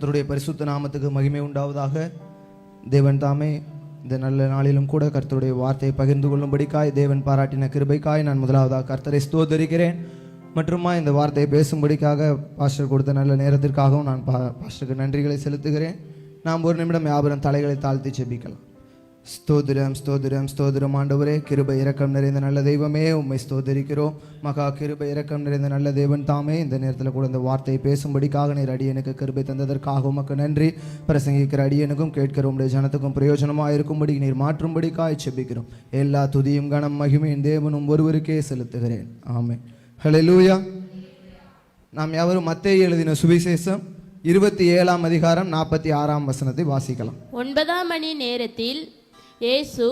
கர்த்தருடைய பரிசுத்த நாமத்துக்கு மகிமை உண்டாவதாக. தேவன் தாமே இந்த நல்ல நாளிலும் கூட கர்த்தருடைய வார்த்தையை பகிர்ந்து கொள்ளும்படிக்காய் தேவன் பாராட்டின கிருபைக்காய் நான் முதலாவதாக கர்த்தரை ஸ்தோதரிக்கிறேன் மற்றுமா இந்த வார்த்தையை பேசும்படிக்காக பாஸ்டர் கொடுத்த நல்ல நேரத்திற்காகவும் நான் பா பாஸ்டருக்கு நன்றிகளை செலுத்துகிறேன். நாம் ஒரு நிமிடம் யாபரம் தலைகளை தாழ்த்தி செபிக்கலாம் ஸ்தோதிரம் ஸ்தோதிரம் ஸ்தோதிரம் ஆண்டவரே கிருபை இரக்கம் நிறைந்த நல்ல தெய்வமே உம்மை ஸ்தோதரிக்கிறோம் மகா கிருபை இரக்கம் நிறைந்த நல்ல தேவன் தாமே. இந்த நேரத்தில் கூட இந்த வார்த்தையை பேசும்படிக்காக நீர் அடியனுக்கு கிருபை தந்ததற்காக உமக்கு நன்றி. பிரசங்கிக்கிற அடியனுக்கும் கேட்கிற உடைய ஜனத்துக்கும் பிரயோஜனமாக இருக்கும்படி நீர் மாற்றும்படிக்காய் செபிக்கிறோம். எல்லா துதியும் கணம் மகிமையும் தேவனும் ஒருவருக்கே செலுத்துகிறேன். ஆமே லூயா நாம் யாவரும் மத்தேயு எழுதின சுவிசேஷம் இருபத்தி ஏழாம் அதிகாரம் நாற்பத்தி ஆறாம் வசனத்தை வாசிக்கலாம். ஒன்பதாம் மணி நேரத்தில் இயேசு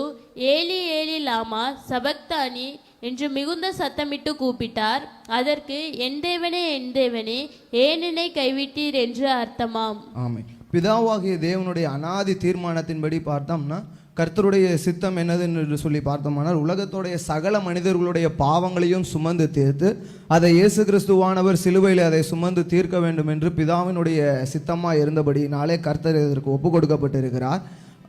ஏலி ஏலி லாமா சபக்தானி என்று மிகுந்த சத்தமிட்டு கூப்பிட்டார். அதற்கு என் தேவனே என் தேவனே ஏன் என்னை கைவிட்டீர்? என்று அர்த்தமாம். ஆமை பிதாவாகிய தேவனுடைய அனாதி தீர்மானத்தின்படி பார்த்தோம்னா கர்த்தருடைய சித்தம் என்னது என்று சொல்லி பார்த்தோமானால் உலகத்துடைய சகல மனிதர்களுடைய பாவங்களையும் சுமந்து தீர்த்து அதை இயேசு கிறிஸ்துவானவர் சிலுவையில் அதை சுமந்து தீர்க்க வேண்டும் என்று பிதாவினுடைய சித்தமாக இருந்தபடினாலே கர்த்தர் இதற்கு ஒப்பு கொடுக்கப்பட்டிருக்கிறார்.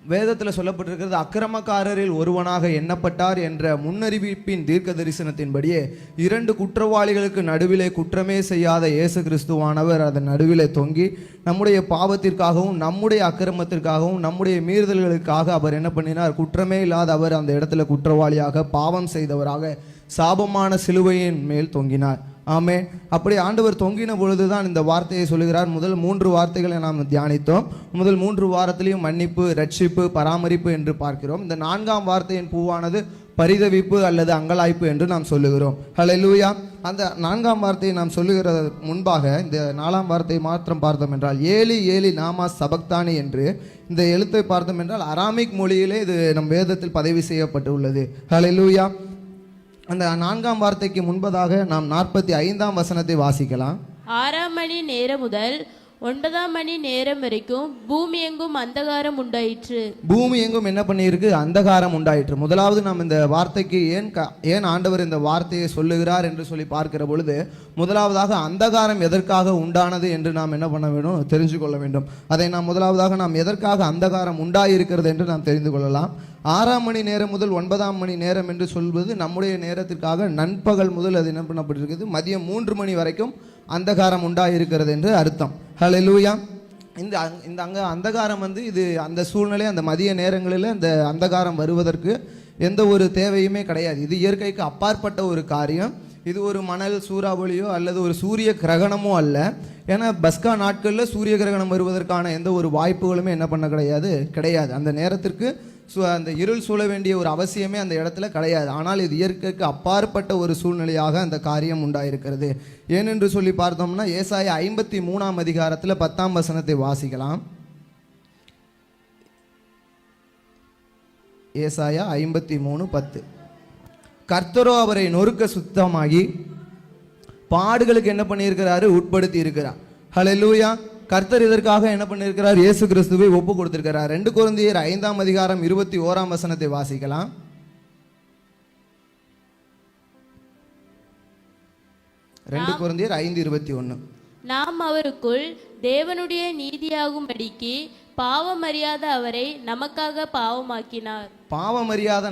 வேதத்தில் சொல்லப்பட்டிருக்கிறது அக்கிரமக்காரரில் ஒருவனாக எண்ணப்பட்டார் என்ற முன்னறிவிப்பின் தீர்க்க தரிசனத்தின்படியே இரண்டு குற்றவாளிகளுக்கு நடுவிலே குற்றமே செய்யாத இயேசு கிறிஸ்துவானவர் அதன் நடுவிலே தொங்கி நம்முடைய பாவத்திற்காகவும் நம்முடைய அக்கிரமத்திற்காகவும் நம்முடைய மீறுதல்களுக்காக அவர் என்ன பண்ணினார்? குற்றமே இல்லாத அவர் அந்த இடத்துல குற்றவாளியாக பாவம் செய்தவராக சாபமான சிலுவையின் மேல் தொங்கினார். ஆமே அப்படி ஆண்டவர் தொங்கின பொழுதுதான் இந்த வார்த்தையை சொல்லுகிறார். முதல் மூன்று வார்த்தைகளை நாம் தியானித்தோம். முதல் மூன்று வாரத்திலையும் மன்னிப்பு ரட்சிப்பு பராமரிப்பு என்று பார்க்கிறோம். இந்த நான்காம் வார்த்தையின் பூவானது பரிதவிப்பு அல்லது அங்கலாய்ப்பு என்று நாம் சொல்லுகிறோம். ஹalleluya அந்த நான்காம் வார்த்தையை நாம் சொல்லுகிற முன்பாக இந்த நாலாம் வார்த்தையை மாத்திரம் பார்த்தோம் என்றால் ஏலி ஏலி நாமா சபக்தானி என்று இந்த எழுத்தை பார்த்தோம் என்றால் அராமிக் மொழியிலே இது நம் வேதத்தில் பதிவு செய்யப்பட்டுள்ளது. ஹalleluya அந்த நான்காம் வார்த்தைக்கு முன்பதாக நாம் நாற்பத்தி ஐந்தாம் வசனத்தை வாசிக்கலாம். ஆறாம் மணி நேரம் முதல் ஒன்பதாம் மணி நேரம் வரைக்கும் பூமி எங்கும் அந்தகாரம் உண்டாயிற்று. பூமி எங்கும் என்ன பண்ணியிருக்கு? அந்தகாரம் உண்டாயிற்று. முதலாவது நாம் இந்த வார்த்தைக்கு ஏன் ஏன் ஆண்டவர் இந்த வார்த்தையை சொல்லுகிறார் என்று சொல்லி பார்க்கிற பொழுது முதலாவதாக அந்தகாரம் எதற்காக உண்டானது என்று நாம் என்ன பண்ண வேண்டும் தெரிஞ்சு கொள்ள வேண்டும். அதை நாம் முதலாவதாக நாம் எதற்காக அந்தகாரம் உண்டாயிருக்கிறது என்று நாம் தெரிந்து கொள்ளலாம். ஆறாம் மணி நேரம் முதல் ஒன்பதாம் மணி நேரம் என்று சொல்வது நம்முடைய நேரத்திற்காக நண்பகல் முதல் அது என்ன பண்ணப்பட்டிருக்குது? மதியம் மூன்று மணி வரைக்கும் அந்தகாரம் உண்டாயிருக்கிறது என்று அர்த்தம். ஹலோ லூயா இந்த அங்- இந்த அங்கே அந்தகாரம் வந்து இது அந்த சூழ்நிலை அந்த மதிய நேரங்களில் அந்த அந்தகாரம் வருவதற்கு எந்த ஒரு தேவையுமே கிடையாது. இது இயற்கைக்கு அப்பாற்பட்ட ஒரு காரியம். இது ஒரு மணல் சூறாவளியோ அல்லது ஒரு சூரிய கிரகணமோ அல்ல. ஏன்னா பஸ்கா நாட்களில் சூரிய கிரகணம் வருவதற்கான எந்த ஒரு வாய்ப்புகளுமே என்ன பண்ண கிடையாது கிடையாது. அந்த நேரத்திற்கு சு அந்த இருள் சூழ வேண்டிய ஒரு அவசியமே அந்த இடத்துல கிடையாது. ஆனால் இது இயற்கைக்கு அப்பாற்பட்ட ஒரு சூழ்நிலையாக அந்த காரியம் உண்டாயிருக்கிறது. ஏனென்று சொல்லி பார்த்தோம்னா ஏசாய ஐம்பத்தி மூணாம் அதிகாரத்தில் பத்தாம் வசனத்தை வாசிக்கலாம். ஏசாயா ஐம்பத்தி மூணு பத்து. கர்த்தரோ அவரை நொறுக்க சுத்தமாகி பாடுகளுக்கு என்ன பண்ணியிருக்கிறாரு? உட்படுத்தி இருக்கிறார் ஹலெலூயா கர்த்தர் இதற்காக என்ன பண்ணியிருக்கிறார்? இயேசு கிறிஸ்துவை ஒப்பு கொடுத்திருக்கிறார். ரெண்டு குழந்தையர் ஐந்தாம் அதிகாரம் இருபத்தி ஓராம் வசனத்தை வாசிக்கலாம். ரெண்டு குழந்தையர் ஐந்து இருபத்தி ஒன்று நாம் அவருக்குள் தேவனுடைய நீதியாகும்படிக்கு பாவம் அறியாத அவரை நமக்காக பாவமாக்கினார். பாவம் அறியாத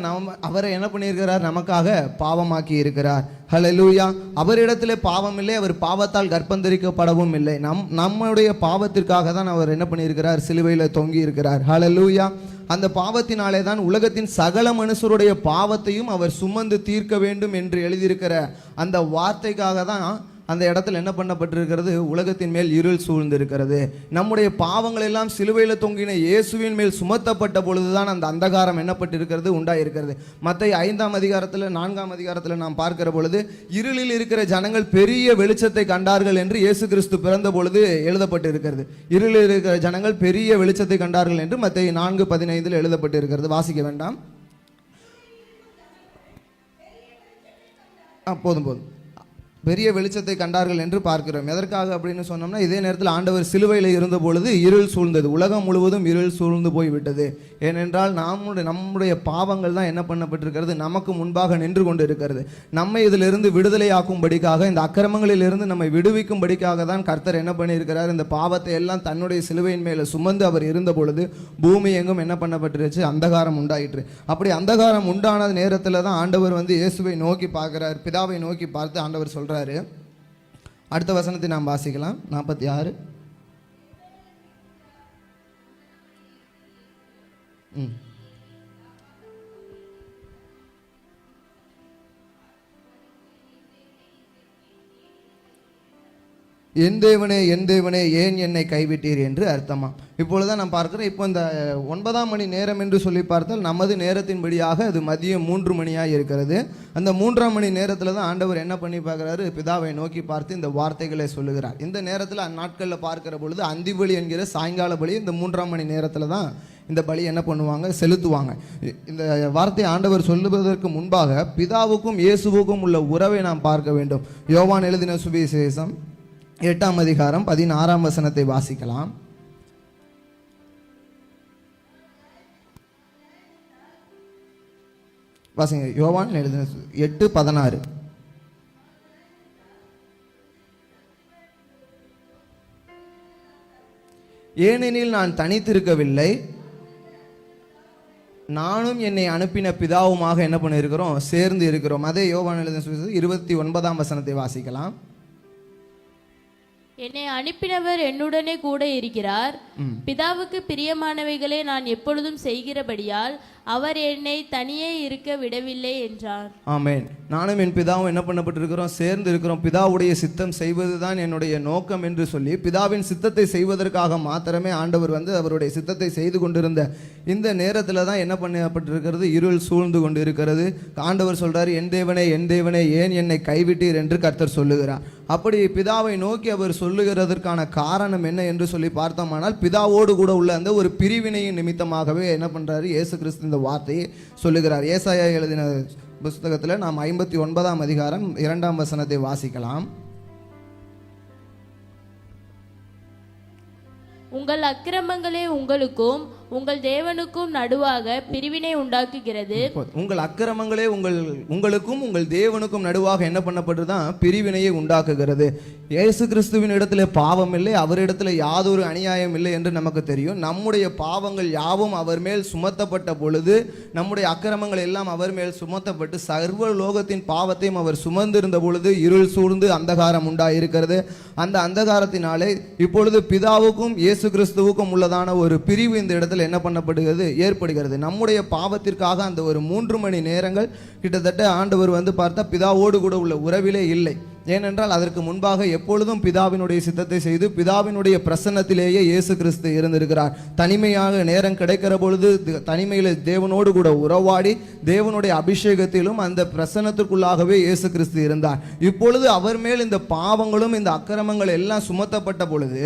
அவரை என்ன பண்ணியிருக்கிறார்? நமக்காக பாவமாக்கி இருக்கிறார். ஹalleluya அவரிடத்துல பாவம் இல்லை அவர் பாவத்தால் கர்ப்பந்தரிக்கப்படவும் இல்லை. நம் நம்முடைய பாவத்திற்காக தான் அவர் என்ன பண்ணியிருக்கிறார்? சிலுவையில் தொங்கி இருக்கிறார். லூயா அந்த பாவத்தினாலே தான் உலகத்தின் சகல மனுஷருடைய பாவத்தையும் அவர் சுமந்து தீர்க்க வேண்டும் என்று எழுதியிருக்கிற அந்த வார்த்தைக்காக தான் அந்த இடத்துல என்ன பண்ணப்பட்டிருக்கிறது? உலகத்தின் மேல் இருள் சூழ்ந்திருக்கிறது. நம்முடைய பாவங்கள் எல்லாம் சிலுவையில் தொங்கின இயேசுவின் மேல் சுமத்தப்பட்ட பொழுதுதான் அந்த அந்தகாரம் என்னப்பட்டிருக்கிறது உண்டாயிருக்கிறது. மற்ற ஐந்தாம் அதிகாரத்தில் நான்காம் அதிகாரத்தில் நாம் பார்க்கிற பொழுது இருளில் இருக்கிற ஜனங்கள் பெரிய வெளிச்சத்தை கண்டார்கள் என்று இயேசு கிறிஸ்து பிறந்த பொழுது எழுதப்பட்டிருக்கிறது. இருளில் இருக்கிற ஜனங்கள் பெரிய வெளிச்சத்தை கண்டார்கள் என்று மற்ற நான்கு பதினைந்தில் எழுதப்பட்டிருக்கிறது. வாசிக்க வேண்டாம். ஆ போதும் போதும். பெரிய வெளிச்சத்தை கண்டார்கள் என்று பார்க்கிறோம். எதற்காக அப்படின்னு சொன்னோம்னா இதே நேரத்தில் ஆண்டவர் சிலுவையில் இருந்த பொழுது இருள் சூழ்ந்தது. உலகம் முழுவதும் இருள் சூழ்ந்து போய்விட்டது. ஏனென்றால் நம்முடைய நம்முடைய பாவங்கள் தான் என்ன பண்ணப்பட்டிருக்கிறது? நமக்கு முன்பாக நின்று கொண்டு இருக்கிறது நம்மை இதிலிருந்து விடுதலையாக்கும்படிக்காக இந்த அக்கிரமங்களிலிருந்து நம்மை விடுவிக்கும்படிக்காக தான் கர்த்தர் என்ன பண்ணியிருக்கிறார்? இந்த பாவத்தை எல்லாம் தன்னுடைய சிலுவையின் மேலே சுமந்து அவர் இருந்த பொழுது பூமி எங்கும் என்ன பண்ணப்பட்டுருச்சு? அந்தகாரம் உண்டாயிற்று. அப்படி அந்தகாரம் உண்டான நேரத்தில் தான் ஆண்டவர் வந்து இயேசுவை நோக்கி பார்க்கிறார். பிதாவை நோக்கி பார்த்து ஆண்டவர் சொல்கிறாரு அடுத்த வசனத்தை நாம் வாசிக்கலாம். நாற்பத்தி ஆறு ம். என் தேவனே என் தேவனே ஏன் என்னை கைவிட்டீர் என்று அர்த்தமா? இப்பொழுது நான் பார்க்குறேன். இப்போ இந்த ஒன்பதாம் மணி நேரம் என்று சொல்லி பார்த்தால் நமது நேரத்தின்படியாக அது மதியம் மூன்று மணியாக இருக்கிறது. அந்த மூன்றாம் மணி நேரத்தில் தான் ஆண்டவர் என்ன பண்ணி பார்க்குறாரு? பிதாவை நோக்கி பார்த்து இந்த வார்த்தைகளை சொல்லுகிறார். இந்த நேரத்தில் அந்நாட்களில் பார்க்கிற பொழுது அந்தி பலி என்கிற சாயங்கால பலி இந்த மூன்றாம் மணி நேரத்தில் தான் இந்த பலி என்ன பண்ணுவாங்க? செலுத்துவாங்க. இந்த வார்த்தை ஆண்டவர் சொல்லுவதற்கு முன்பாக பிதாவுக்கும் இயேசுவுக்கும் உள்ள உறவை நாம் பார்க்க வேண்டும். யோவான் எழுதின சுவிசேஷம் எட்டாம் அதிகாரம் பதினாறாம் வசனத்தை வாசிக்கலாம். வாசிங்க யோவான் எழுதின எட்டு பதினாறு. ஏனெனில் நான் தனித்திருக்கவில்லை. நானும் என்னை அனுப்பின பிதாவுமாக என்ன பண்ணியிருக்கிறோம்? சேர்ந்து இருக்கிறோம். அதே யோவான் எழுதின இருபத்தி ஒன்பதாம் வசனத்தை வாசிக்கலாம். என்னை அனுப்பினவர் என்னுடனே கூட இருக்கிறார். பிதாவுக்கு பிரியமானவைகளை நான் எப்பொழுதும் செய்கிறபடியால் அவர் என்னை தனியே இருக்க விடவில்லை என்றார். ஆமென். நானும் என் பிதாவும் என்ன பண்ணப்பட்டிருக்கிறோம்? சேர்ந்து இருக்கிறோம். பிதாவுடைய சித்தம் செய்வதுதான் என்னுடைய நோக்கம் என்று சொல்லி பிதாவின் சித்தத்தை செய்வதற்காக மாத்திரமே ஆண்டவர் வந்து அவருடைய சித்தத்தை செய்து கொண்டிருந்த இந்த நேரத்தில் தான் என்ன பண்ணப்பட்டிருக்கிறது? இருள் சூழ்ந்து கொண்டு இருக்கிறது ஆண்டவர் சொல்கிறார் என் தேவனே என் தேவனே ஏன் என்னை கைவிட்டீர்? என்று கர்த்தர் சொல்லுகிறார். அப்படி பிதாவை நோக்கி அவர் சொல்லுகிறதற்கான காரணம் என்ன என்று சொல்லி பார்த்தோமானால் பிதாவோடு கூட உள்ள அந்த ஒரு பிரிவினையின் நிமித்தமாகவே என்ன பண்ணுறாரு இயேசு கிறிஸ்து இந்த வார்த்தையை சொல்லுகிறார். ஏசாயா எழுதின புஸ்தகத்தில் நாம் ஐம்பத்தி ஒன்பதாம் அதிகாரம் இரண்டாம் வசனத்தை வாசிக்கலாம். உங்கள் அக்கிரமங்களே உங்களுக்கும் உங்கள் தேவனுக்கும் நடுவாக பிரிவினை உண்டாக்குகிறது. உங்கள் அக்கிரமங்களே உங்கள் உங்களுக்கும் உங்கள் தேவனுக்கும் நடுவாக என்ன பண்ணப்பட்டுதான் பிரிவினையை உண்டாக்குகிறது. இயேசு கிறிஸ்துவின் இடத்துல பாவம் இல்லை அவரிடத்துல யாதொரு அநியாயம் இல்லை என்று நமக்கு தெரியும். நம்முடைய பாவங்கள் யாவும் அவர் மேல் சுமத்தப்பட்ட பொழுது நம்முடைய அக்கிரமங்கள் எல்லாம் அவர் மேல் சுமத்தப்பட்டு சர்வ லோகத்தின் பாவத்தையும் அவர் சுமந்திருந்த பொழுது இருள் சூழ்ந்து அந்தகாரம் உண்டாயிருக்கிறது. அந்த அந்தகாரத்தினாலே இப்பொழுது பிதாவுக்கும் இயேசு கிறிஸ்துவுக்கும் உள்ளதான ஒரு பிரிவு இந்த இடத்துல என்ன பண்ணப்படுகிறது? ஏற்படுகிறது. நம்முடைய பாவத்திற்காக அந்த ஒரு மூன்று மணி நேரங்கள் கிட்டத்தட்ட ஆண்டவர் வந்து பார்த்தா பிதாவோடு கூட உள்ள உறவிலே இல்லை. ஏனென்றால் அதற்கு முன்பாக எப்பொழுதும் பிதாவினுடைய சித்தத்தை செய்து பிதாவினுடைய பிரசன்னத்திலேயே இயேசு கிறிஸ்து இருந்திருக்கிறார். தனிமையாக நேரம் கிடைக்கிற பொழுது தனிமையில் தேவனோடு கூட உறவாடி தேவனுடைய அபிஷேகத்திலும் அந்த பிரசன்னத்துக்குள்ளாகவே இயேசு கிறிஸ்து இருந்தார். இப்பொழுது அவர் மேல் இந்த பாவங்களும் இந்த அக்கிரமங்கள் எல்லாம் சுமத்தப்பட்ட பொழுது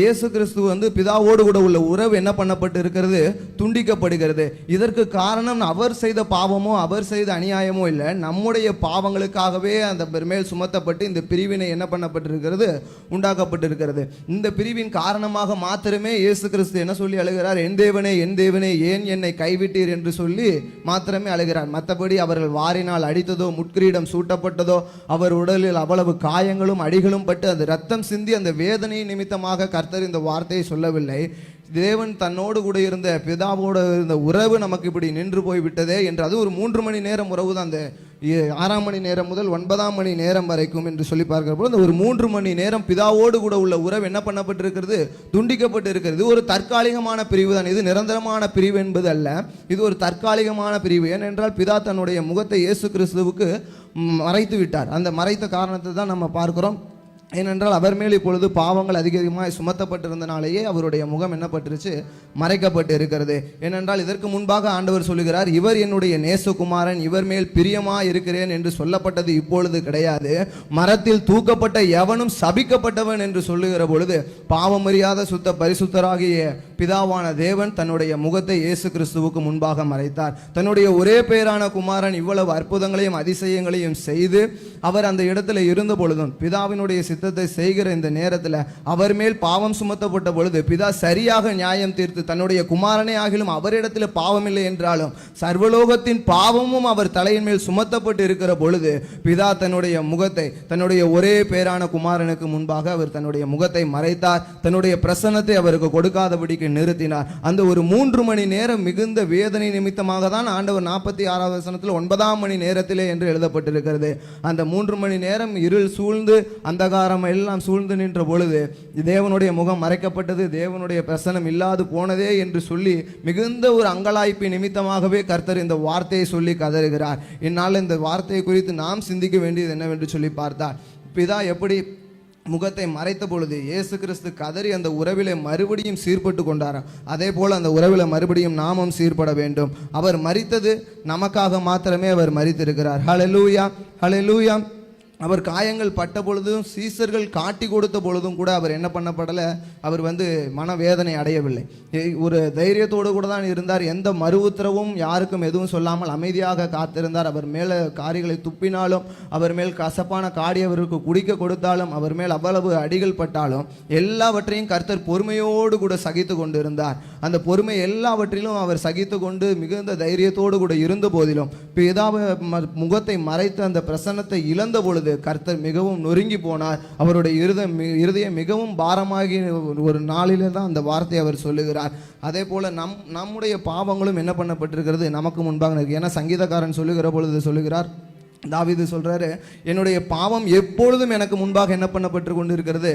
இயேசு கிறிஸ்து வந்து பிதாவோடு கூட உள்ள உறவு என்ன பண்ணப்பட்டு இருக்கிறது? துண்டிக்கப்படுகிறது. இதற்கு காரணம் அவர் செய்த பாவமோ அவர் செய்த அநியாயமோ இல்லை. நம்முடைய பாவங்களுக்காகவே அந்த மேல் சுமத்தப்பட்டு இந்த பிரிவினை என்ன பண்ணப்பட்டிருக்கிறது? உண்டாக்கப்பட்டிருக்கிறது. இந்த பிரிவின் காரணமாக மாத்திரமே இயேசு கிறிஸ்து என்ன சொல்லி அழுகிறார்? என் தேவனே என் தேவனே ஏன் என்னை கைவிட்டீர்? என்று சொல்லி மாத்திரமே அழுகிறார். மற்றபடி அவர்கள் வாரினால் அடித்ததோ முட்கிரீடம் சூட்டப்பட்டதோ அவர் உடலில் அவ்வளவு காயங்களும் அடிகளும் பட்டு அந்த ரத்தம் சிந்தி அந்த வேதனை நிமித்தமாக கர்த்தர் இந்த வார்த்தையை சொல்லவில்லை. தேவன் தன்னோடு கூட இருந்த பிதாவோடு இருந்த உறவு நமக்கு இப்படி நின்று போய் விட்டதே என்று அது ஒரு மூன்று மணி நேரம் உறவு தான். அந்த ஆறாம் மணி நேரம் முதல் ஒன்பதாம் மணி நேரம் வரைக்கும் என்று சொல்லி பார்க்கிற போது அந்த ஒரு மூன்று மணி நேரம் பிதாவோடு கூட உள்ள உறவு என்ன பண்ணப்பட்டிருக்கிறது? துண்டிக்கப்பட்டு இருக்கிறது இது ஒரு தற்காலிகமான பிரிவு தான். இது நிரந்தரமான பிரிவு என்பது அல்ல. இது ஒரு தற்காலிகமான பிரிவு. ஏனென்றால் பிதா தன்னுடைய முகத்தை இயேசு கிறிஸ்துவுக்கு மறைத்து விட்டார். அந்த மறைத்த காரணத்தை தான் நம்ம பார்க்கிறோம். ஏனென்றால் அவர் மேல் இப்பொழுது பாவங்கள் அதிகமாக சுமத்தப்பட்டிருந்தனாலேயே அவருடைய முகம் என்னப்பட்டிருச்சு? மறைக்கப்பட்டு இருக்கிறது. ஏனென்றால் இதற்கு முன்பாக ஆண்டவர் சொல்லுகிறார் இவர் என்னுடைய நேசகுமாரன் இவர் மேல் பிரியமா இருக்கிறேன் என்று சொல்லப்பட்டது இப்பொழுது கிடையாது. மரத்தில் தூக்கப்பட்ட எவனும் சபிக்கப்பட்டவன் என்று சொல்லுகிற பொழுது பாவமறியாத சுத்த பரிசுத்தராகிய பிதாவான தேவன் தன்னுடைய முகத்தை இயேசு கிறிஸ்துவுக்கு முன்பாக மறைத்தார். தன்னுடைய ஒரே பேரான குமாரன் இவ்வளவு அற்புதங்களையும் அதிசயங்களையும் செய்து அவர் அந்த இடத்துல இருந்த பொழுதும் பிதாவினுடைய சித்தத்தை செய்கிற இந்த நேரத்தில் அவர் மேல் பாவம் சுமத்தப்பட்ட பொழுது பிதா சரியாக நியாயம் தீர்த்து தன்னுடைய குமாரனே ஆகிலும் அவரிடத்தில் பாவமில்லை என்றாலும் சர்வலோகத்தின் பாவமும் அவர் தலையின் மேல் சுமத்தப்பட்டு இருக்கிற பொழுது பிதா தன்னுடைய முகத்தை தன்னுடைய ஒரே பேரான குமாரனுக்கு முன்பாக அவர் தன்னுடைய முகத்தை மறைத்தார். தன்னுடைய பிரசன்னத்தை அவருக்கு கொடுக்காதபடிக்கு நிறுத்தினார். அந்த ஒரு மூன்று மணி நேரம் மிகுந்த வேதனை நிமித்தமாக தான் ஆண்டவர் நாற்பத்தி ஆறாவது வசனத்தில் ஒன்பதாம் மணி நேரத்திலே என்று எழுதப்பட்டிருக்கிறது. அந்த மூன்று மணி நேரம் இருள் சூழ்ந்து அந்தகாரம் எல்லாம் சூழ்ந்து நின்ற பொழுது தேவனுடைய முகம் மறைக்கப்பட்டது தேவனுடைய பிரசனம் இல்லாது போனதே என்று சொல்லி மிகுந்த ஒரு அங்கலாய்ப்பு நிமித்தமாகவே கர்த்தர் இந்த வார்த்தையை சொல்லி கதறுகிறார். இந்நாள் இந்த வார்த்தையை குறித்து நாம் சிந்திக்க வேண்டியது என்னவென்று சொல்லி பார்த்தார். பிதா எப்படி முகத்தை மறைத்த பொழுது இயேசு கிறிஸ்து கதறி அந்த உறவிலே மறுபடியும் சீர்பட்டு கொண்டாராம். அதே போல் அந்த உறவில மறுபடியும் நாமும் சீர்பட வேண்டும். அவர் மறித்தது நமக்காக மாத்திரமே அவர் மறித்திருக்கிறார். ஹalleluya ஹalleluya அவர் காயங்கள் பட்ட பொழுதும் சீசர்கள் காட்டி கொடுத்த பொழுதும் கூட அவர் என்ன பண்ணப்படலை? அவர் வந்து மனவேதனை அடையவில்லை. ஒரு தைரியத்தோடு கூட தான் இருந்தார். எந்த மறு உத்தரவும் யாருக்கும் எதுவும் சொல்லாமல் அமைதியாக காத்திருந்தார். அவர் மேலே காரிகளை துப்பினாலும் அவர் மேல் கசப்பான காடி அவருக்கு குடிக்க கொடுத்தாலும் அவர் மேல் அவ்வளவு அடிகள் பட்டாலும் எல்லாவற்றையும் கர்த்தர் பொறுமையோடு கூட சகித்து கொண்டிருந்தார். அந்த பொறுமை எல்லாவற்றிலும் அவர் சகித்து கொண்டு மிகுந்த தைரியத்தோடு கூட இருந்த போதிலும் பிதாவை ம- முகத்தை மறைத்து அந்த பிரசன்னத்தை இழந்த பொழுது கர்த்தர் மிகவும் நொறுங்கி போனார். அவருடைய இருதயம் இருதயம் மிகவும் பாரமாகி ஒரு நாளிலே தான் அந்த வார்த்தையை அவர் சொல்லுகிறார். அதே போல நம் நம்முடைய பாவங்களும் என்ன பண்ணப்பட்டிருக்கிறது? நமக்கு முன்பாக இருக்கு. ஏன்னா சங்கீதக்காரன் சொல்லுகிற பொழுது சொல்லுகிறார் தாவிது சொல்கிறாரு என்னுடைய பாவம் எப்பொழுதும் எனக்கு முன்பாக என்ன பண்ணப்பட்டு கொண்டு இருக்கிறது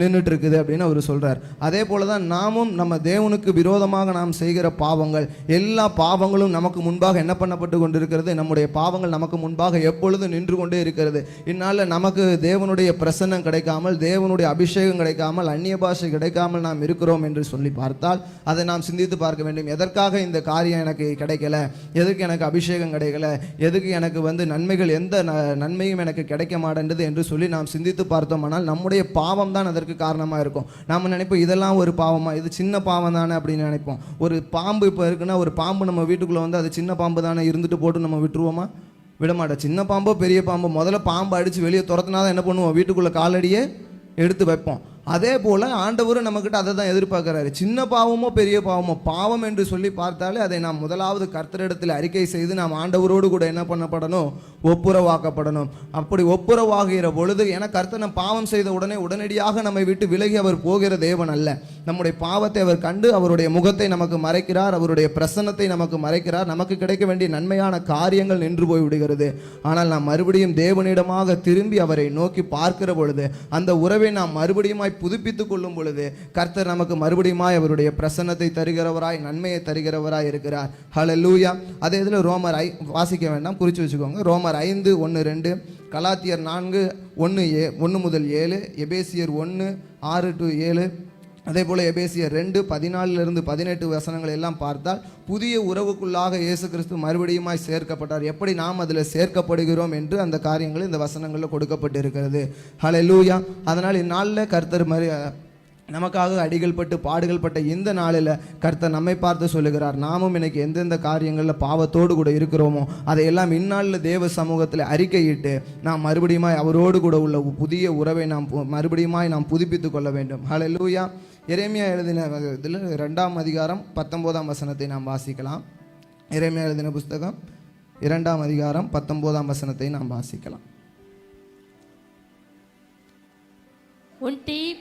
நின்றுட்டு இருக்குது அப்படின்னு அவர் சொல்கிறார் அதே போல தான் நாமும் நம்ம தேவனுக்கு விரோதமாக நாம் செய்கிற பாவங்கள் எல்லா பாவங்களும் நமக்கு முன்பாக என்ன பண்ணப்பட்டு கொண்டு இருக்கிறது நம்முடைய பாவங்கள் நமக்கு முன்பாக எப்பொழுதும் நின்று கொண்டே இருக்கிறது? இந்நாளில் நமக்கு தேவனுடைய பிரசன்னம் கிடைக்காமல் தேவனுடைய அபிஷேகம் கிடைக்காமல் அந்நிய பாஷை கிடைக்காமல் நாம் இருக்கிறோம் என்று சொல்லி பார்த்தால் அதை நாம் சிந்தித்து பார்க்க வேண்டும். எதற்காக இந்த காரியம் எனக்கு கிடைக்கல? எதுக்கு எனக்கு அபிஷேகம் கிடைக்கல? எதுக்கு எனக்கு வந்து நன்மைகள் எந்த ந- நன்மையும் எனக்கு கிடைக்க மாட்டேன்றது என்று சொல்லி நாம் சிந்தித்து பார்த்தோமானால் நம்முடைய பாவம் தான் அதற்கு காரணமாக இருக்கும். நாம் நினைப்போம் இதெல்லாம் ஒரு பாவமா இது சின்ன பாவம் தானே அப்படின்னு நினைப்போம். ஒரு பாம்பு இப்போ இருக்குன்னா ஒரு பாம்பு நம்ம வீட்டுக்குள்ளே வந்து அது சின்ன பாம்பு தானே இருந்துட்டு போட்டு நம்ம விட்டுருவோமா? விடமாட்டோம். சின்ன பாம்போ பெரிய பாம்போ முதல்ல பாம்பை அடித்து வெளியே துரத்துனா தான் என்ன பண்ணுவோம்? வீட்டுக்குள்ளே காலடியே எடுத்து வைப்போம். அதே போல் ஆண்டவரும் நம்மக்கிட்ட அதை தான் எதிர்பார்க்குறாரு. சின்ன பாவமோ பெரிய பாவமோ பாவம் என்று சொல்லி பார்த்தாலே அதை நாம் முதலாவது கர்த்தரிடத்தில் அறிக்கை செய்து நாம் ஆண்டவரோடு கூட என்ன பண்ணப்படணும்? ஒப்புரவாக்கப்படணும். அப்படி ஒப்புரவாகிற பொழுது ஏன்னா கர்த்தர் பாவம் செய்த உடனே உடனடியாக நம்மை விட்டு விலகி அவர் போகிற தேவன் அல்ல. நம்முடைய பாவத்தை அவர் கண்டு அவருடைய முகத்தை நமக்கு மறைக்கிறார். அவருடைய பிரசன்னத்தை நமக்கு மறைக்கிறார். நமக்கு கிடைக்க வேண்டிய நன்மையான காரியங்கள் நின்று போய் விடுகிறது. ஆனால் நாம் மறுபடியும் தேவனிடமாக திரும்பி அவரை நோக்கி பார்க்கிற பொழுது அந்த உறவை நாம் மறுபடியும் நம்மை புதுப்பித்துக் கொள்ளும் பொழுது கர்த்தர் நமக்கு மறுபடியுமாய் அவருடைய பிரசன்னத்தை தருகிறவராய் நன்மையை தருகிறவராய் இருக்கிறார். லூயா அதே இதில் ரோமர் ஐ வாசிக்க வேண்டாம் குறித்து வச்சுக்கோங்க. ரோமர் ஐந்து ஒன்று ரெண்டு கலாத்தியர் நான்கு ஒன்று ஏ ஒன்று முதல் ஏழு எபேசியர் ஒன்று ஆறு டு ஏழு அதே போல் எபேசிய ரெண்டு பதினாலிருந்து பதினெட்டு வசனங்கள் எல்லாம் பார்த்தால் புதிய உறவுக்குள்ளாக இயேசு கிறிஸ்து மறுபடியுமாய் சேர்க்கப்பட்டார். எப்படி நாம் அதில் சேர்க்கப்படுகிறோம்? என்று அந்த காரியங்கள் இந்த வசனங்களில் கொடுக்கப்பட்டிருக்கிறது. லூயா அதனால் இந்நாளில் கர்த்தர் மறு நமக்காக அடிகள் பட்டு பாடுகள் பட்ட இந்த நாளில் கர்த்தர் நம்மை பார்த்து சொல்லுகிறார். நாமும் இன்னைக்கு எந்தெந்த காரியங்களில் பாவத்தோடு கூட இருக்கிறோமோ அதையெல்லாம் இந்நாளில் தேவ சமூகத்தில் அறிக்கையிட்டு நாம் மறுபடியுமாய் அவரோடு கூட உள்ள புதிய உறவை நாம் பு- மறுபடியுமாய் நாம் புதுப்பித்து கொள்ள வேண்டும். லூயா இறைமையாக எழுதின இதில் ரெண்டாம் அதிகாரம் பத்தொம்போதாம் வசனத்தை நாம் வாசிக்கலாம். இறைமையாக எழுதின புஸ்தகம் இரண்டாம் அதிகாரம் பத்தொம்போதாம் வசனத்தை நாம் வாசிக்கலாம். உன் தீ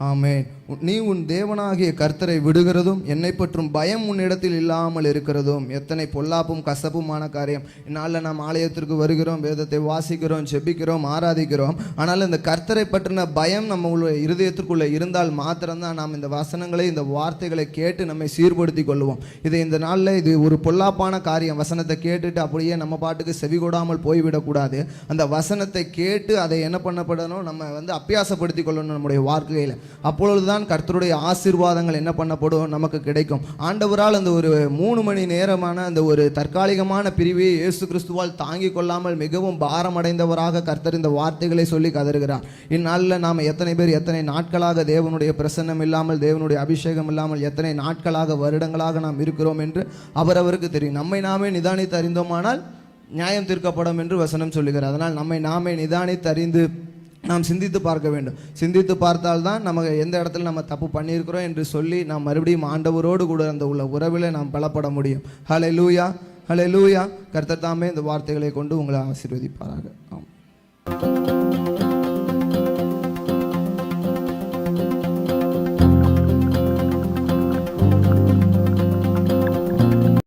ஆமென் நீ உன் தேவனாகிய கர்த்தரை விடுகிறதும் என்னை பற்றும் பயம் உன்னிடத்தில் இல்லாமல் இருக்கிறதும் எத்தனை பொல்லாப்பும் கசப்புமான காரியம். இந்நாளில் நாம் ஆலயத்திற்கு வருகிறோம் வேதத்தை வாசிக்கிறோம் செபிக்கிறோம் ஆராதிக்கிறோம். ஆனால் இந்த கர்த்தரை பற்றின பயம் நம்ம உள்ள இருதயத்திற்குள்ளே இருந்தால் மாத்திரம்தான் நாம் இந்த வசனங்களை இந்த வார்த்தைகளை கேட்டு நம்மை சீர்படுத்தி கொள்வோம். இது இந்த நாளில் இது ஒரு பொல்லாப்பான காரியம். வசனத்தை கேட்டுட்டு அப்படியே நம்ம பாட்டுக்கு செவி கொடாமல் போய்விடக்கூடாது அந்த வசனத்தை கேட்டு அதை என்ன பண்ணப்படணும்? நம்ம வந்து அப்பியாசப்படுத்தி கொள்ளணும் நம்முடைய வாழ்க்கையில். அப்பொழுதுதான் கர்த்தருடைய ஆசீர்வாதங்கள் என்ன பண்ணப்படும்? நமக்கு கிடைக்கும். ஆண்டவரால் அந்த ஒரு மூணு மணி நேரமான அந்த ஒரு தற்காலிகமான பிரிவை இயேசு கிறிஸ்துவால் தாங்கிக் கொள்ளாமல் மிகவும் பாரமடைந்தவராக கர்த்தர் இந்த வார்த்தைகளை சொல்லி கதறுகிறார். இந்நாளில் நாம் எத்தனை பேர் எத்தனை நாட்களாக தேவனுடைய பிரசன்னம் இல்லாமல் தேவனுடைய அபிஷேகம் இல்லாமல் எத்தனை நாட்களாக வருடங்களாக நாம் இருக்கிறோம் என்று அவரவருக்கு தெரியும். நம்மை நாமே நிதானித்து அறிந்தோமானால் நியாயம் தீர்க்கப்படும் என்று வசனம் சொல்லுகிறார் அதனால் நம்மை நாமே நிதானித்து அறிந்து நாம் சிந்தித்து பார்க்க வேண்டும். சிந்தித்து பார்த்தால்தான் நம்ம எந்த இடத்துல நம்ம தப்பு பண்ணியிருக்கிறோம் என்று சொல்லி நாம் மறுபடியும் ஆண்டவரோடு கூட அந்த உள்ள உறவில் நாம் பலப்பட முடியும். ஹலே லூயா ஹலே லூயா கர்த்தர் தாமே இந்த வார்த்தைகளை கொண்டு உங்களை ஆசீர்வதிப்பாராக. ஆம்.